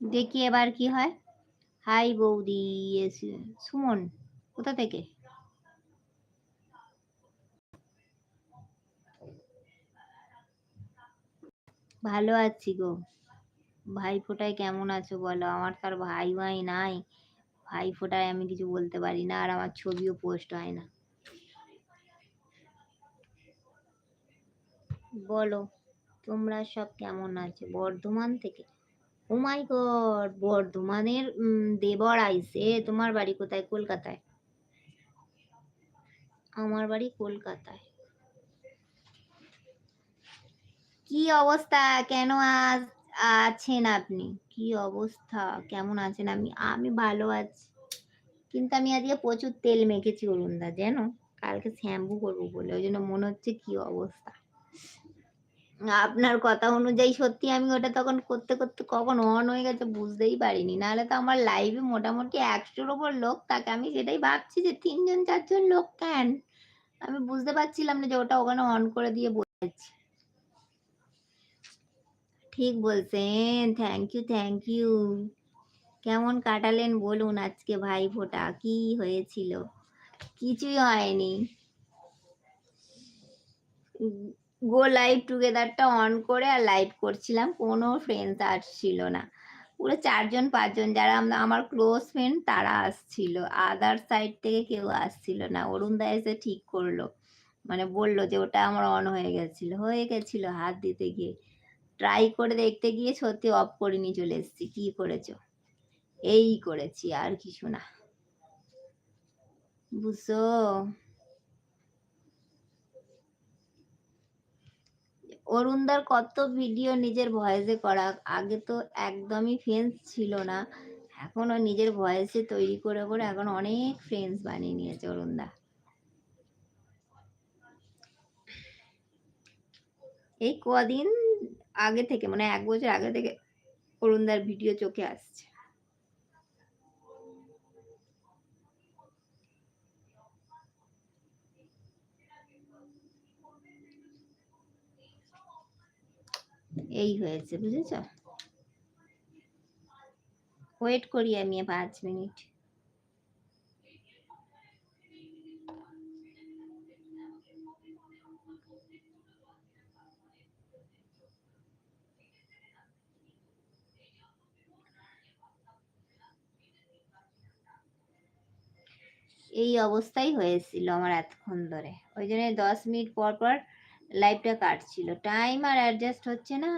দেখি এবার কি হয়। হাই বৌদি সুমন কোথা থেকে? ভালো আছি গো। ভাই ফোটায় কেমন আছো বলো? আমার তার ভাই ভাই নাই। ভাই ফোটায় আমি কিছু বলতে পারি না, আর আমার ছবিও পোস্ট হয় না। বলো, তোমরা সব কেমন আছো? বর্ধমান থেকে? ও মাই গড, বর্ধমানের দেবর আইসে। তোমার বাড়ি কোথায়? কলকাতায়? আমার বাড়ি কলকাতায়। কি অবস্থা? কেন আজ আছেন আপনি? কি অবস্থা? কেমন আছেন আমি আমি ভালো আছি। কিন্তু আমি আজকে প্রচুর তেল মেখেছি, অরুণদা যেন কালকে শ্যাম্পু করব বলে। ওই জন্য মনে হচ্ছে কি অবস্থা? আপনার কথা অনুযায়ী সত্যি আমি ওটা তখন করতে করতে কখন অন হয়ে গেছে বুঝতেই পারিনি। নাহলে তো আমার লাইভে মোটামুটি একশোর ওপর লোক থাকে। আমি সেটাই ভাবছি যে তিনজন, চারজন লোক কেন? আমি বুঝতে পারছিলাম না যে ওটা ওখানে অন করে দিয়ে বলেছি ঠিক বলছেন। থ্যাংক ইউ থ্যাংক ইউ কেমন কাটালেন বলুন আজকে ভাই ফোটা কি হয়েছিল? কিছুই হয়নি। গো লাইভ টুগেদারটা অন করে আর লাইভ করছিলাম, কোনো ফ্রেন্ডস আসছিল না। পুরো চারজন, পাঁচজন যারা আমার ক্লোজ ফ্রেন্ড তারা আসছিল। আদার সাইড থেকে কেউ আসছিল না। অরুণ দা এসে ঠিক করল। মানে বলল যে, ওটা আমার অন হয়ে গেছিল। হয়ে গেছিল হাত দিতে গিয়ে। ট্রাই করে দেখতে গিয়ে সত্যি অফ করে নিয়ে চলে এসেছি। কি করেছ? এই করেছি, আর কিছু না। বুঝছ? অরুণদার কত ভিডিও নিজের ভয়েসে করা। আগে তো একদমই ফ্রেন্ডস ছিল না। এখনও নিজের ভয়েসে তৈরি করে করে এখন অনেক ফ্রেন্ডস বানিয়ে নিয়েছে অরুণদা। এই কদিন আগে থেকে মানে এক বছর আগে থেকে অরুণদার ভিডিও চোখে আসছে। এই হয়েছে, বুঝেছ? ওয়েট করি আমি পাঁচ মিনিট। এই অবস্থাই হয়েছিল আমার এতক্ষণ ধরে। ওই জন্য দশ মিনিট পর পর লাইভটা কাটছিল। টাইম আর অ্যাডজাস্ট হচ্ছে না।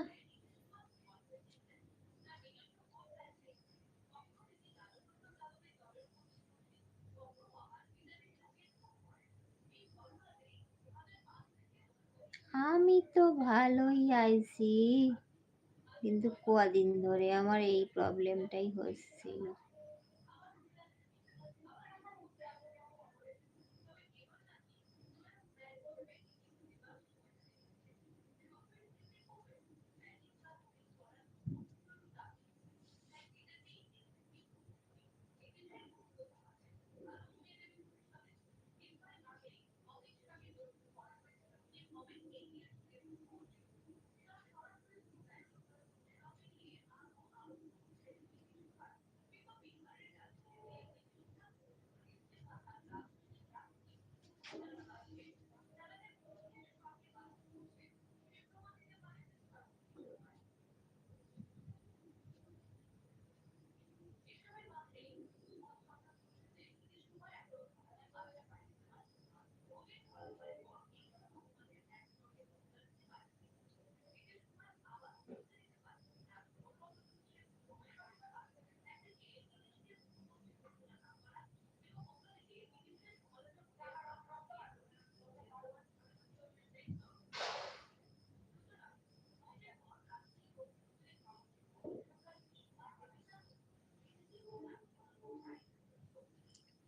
আমি তো ভালোই আইছি। কিন্তু কদিন ধরে আমার এই প্রবলেমটাই হচ্ছিল।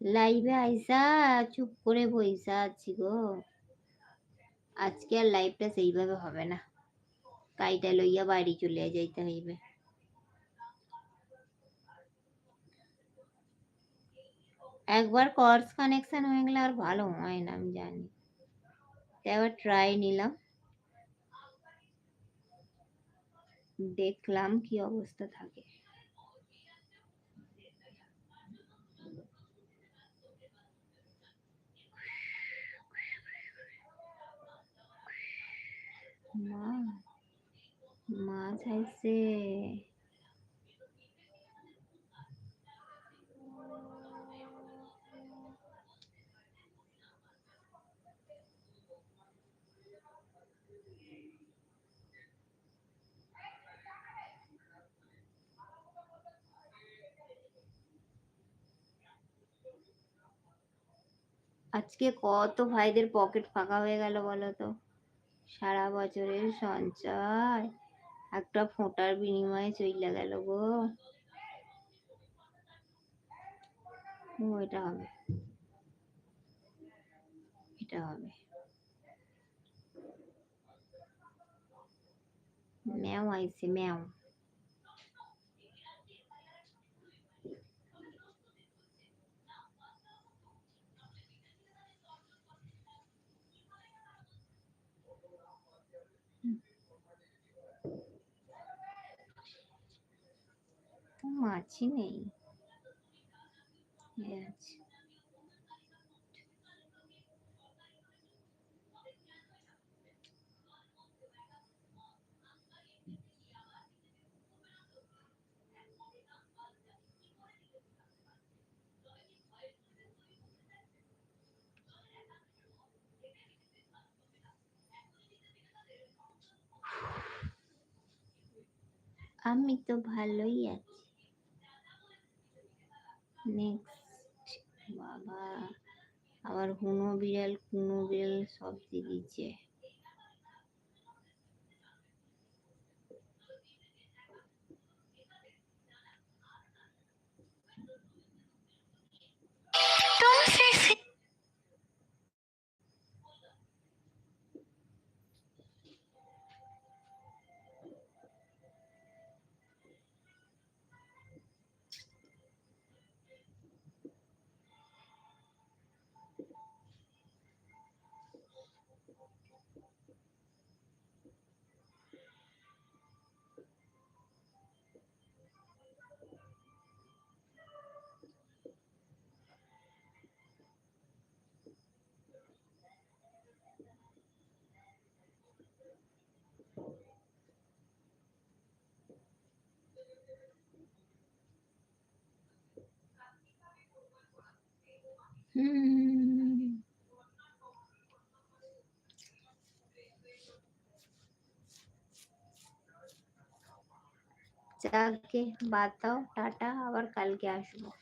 লাইভে আইসা, চুপ করে বইসা আছি গো আজকে আর লাইফটা সেইভাবে হবে না। কাইটা লইয়া বাড়ি চলে যাইতে হইবে। একবার কর্স কানেকশন হয়ে গেলে আর ভালো হয় না, আমি জানি। তো একবার ট্রাই নিলাম। দেখলাম কি অবস্থা থাকে। মা মাছ আইছে আজকে কত ভাইদের পকেট ফাঁকা হয়ে গেল বলো তো? সারা বছরের সঞ্চয়। একটা ফোঁটার বিনিময়ে চইলা গেল গো। এটা হবে। এটা হবে। ম্যাও আইছে ম্যাও তো মাছি নেই আমি তো ভালোই আছি নেক্সট বাবা আবার হুনো বিড়াল কুনো বিড়াল সব দিয়ে দিচ্ছে Hmm. जाके बताओ टाटा और कल के आशुभा